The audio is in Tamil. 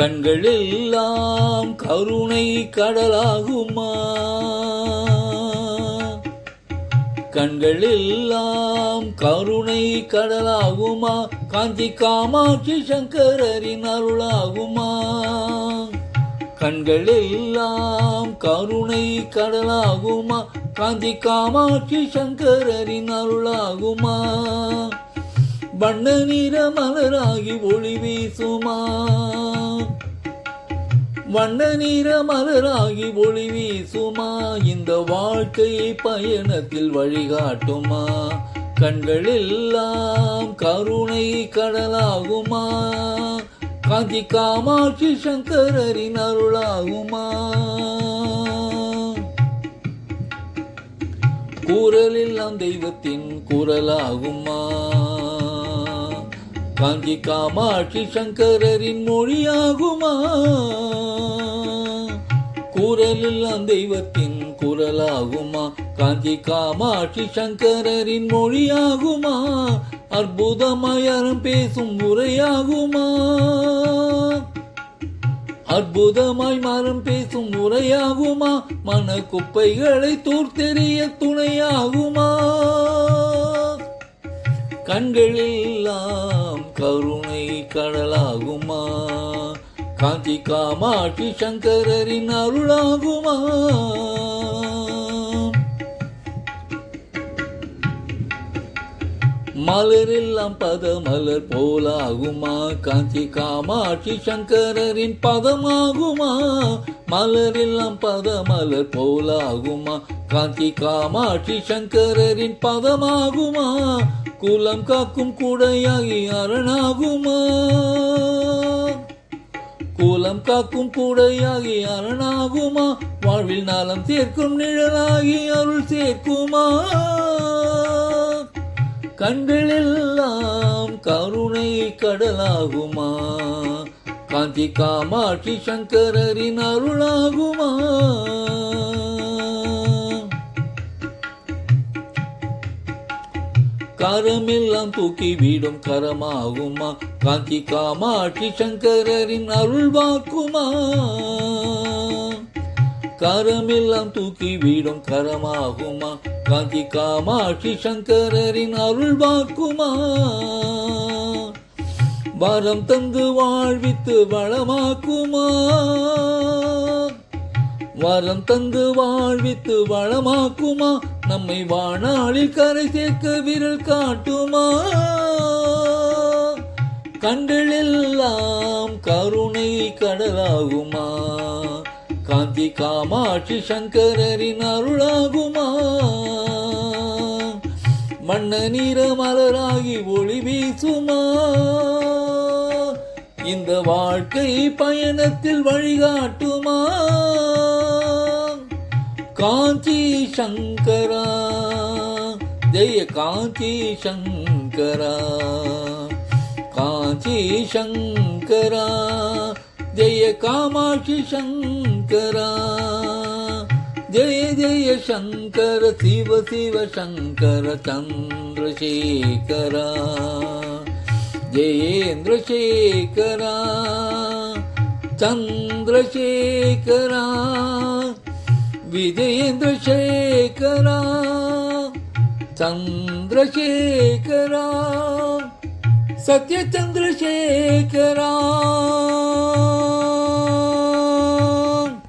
கண்கள் எல்லாம் கருணை கடலாகுமா? கண்கள் எல்லாம் கருணை கடலாகுமா? காந்தி காமாட்சி சங்கரின் அருளாகுமா? கண்கள் எல்லாம் கருணை கடலாகுமா? காந்தி காமாட்சி சங்கரின் அருளாகுமா? வண்ண நிற மலராகி ஒளி வீசுமா? வண்ண நீர மலராகி ஒளி வீசுமா? இந்த வாழ்க்கை பயணத்தில் வழிகாட்டுமா? கண்கள் எல்லாம் கருணை கடலாகுமா? காந்தி காமாட்சி சங்கரின் அருளாகுமா? கூறல் எல்லாம் தெய்வத்தின் குரலாகுமா? காஞ்சி காமாட்சி சங்கரின் மொழியாகுமா? குரலெல்லாம் தெய்வத்தின் குரலாகுமா? காஞ்சி காமாட்சி சங்கரரின் மொழியாகுமா? அற்புதமயரம் பேசும் உரையாகுமா? அற்புதமாய் மரம் பேசும் உரையாகுமா? மன குப்பைகளை தூர்த்தெறிய துணையாகுமா? கண்களெல்லாம் கருணை கடலாகுமா? காஞ்சி காமாட்சி சங்கரரின் அருளாகுமா மலரெல்லாம் பத மலர் போலாகுமா? காஞ்சி காமாட்சி சங்கரரின் பதமாகுமா? மலரெல்லாம் பத மலர் போலாகுமா? காஞ்சி காமாட்சி சங்கரரின் பதமாகுமா? குலம் காக்கும் குடையாகி அரணாகுமா? நலம் காக்கும் கூடையாகி அரணாகுமா? வாழ்வில் நலம் சேர்க்கும் நிழலாகி அருள் சேர்க்குமா? கண்களெல்லாம் கருணை கடலாகுமா? காந்தி காமாட்சி சங்கரின் அருளாகுமா? கரமெல்லாம் தூக்கி வீடும் கரமாகுமா? காந்தி காமாட்சி சங்கரரின் அருள் வாக்குமா கரமெல்லாம் தூக்கி வீடும் கரமாகுமா? காந்தி காமாட்சி சங்கரரின் அருள் வாக்குமா வரம் தந்து வாழ்வித்து வளமாக்குமா? வரம் தந்து வாழ்வித்து வளமாக்குமா? நம்மை வாணாளில் கரை சேர்க்க விரல் காட்டுமா? கண்களெல்லாம் கருணை கடலாகுமா? காந்தி காமாட்சி சங்கரரின் அருளாகுமா? மண்ண நீர மலராகி ஒளி வீசுமா? இந்த வாழ்க்கை பயணத்தில் வழிகாட்டுமா? காஞ்சி சங்கரா ஜெய காஞ்சி சங்கரா காஞ்சி சங்கரா ஜெய காமாட்சி சங்கரா ஜெய ஜெய சங்கர சிவ சிவ சங்கர சந்திரசேகரா ஜெயேந்திரசேகரா சந்திரசேகரா विजयेन्द्रशेखरा चन्द्रशेखरा सत्यचन्द्रशेखरा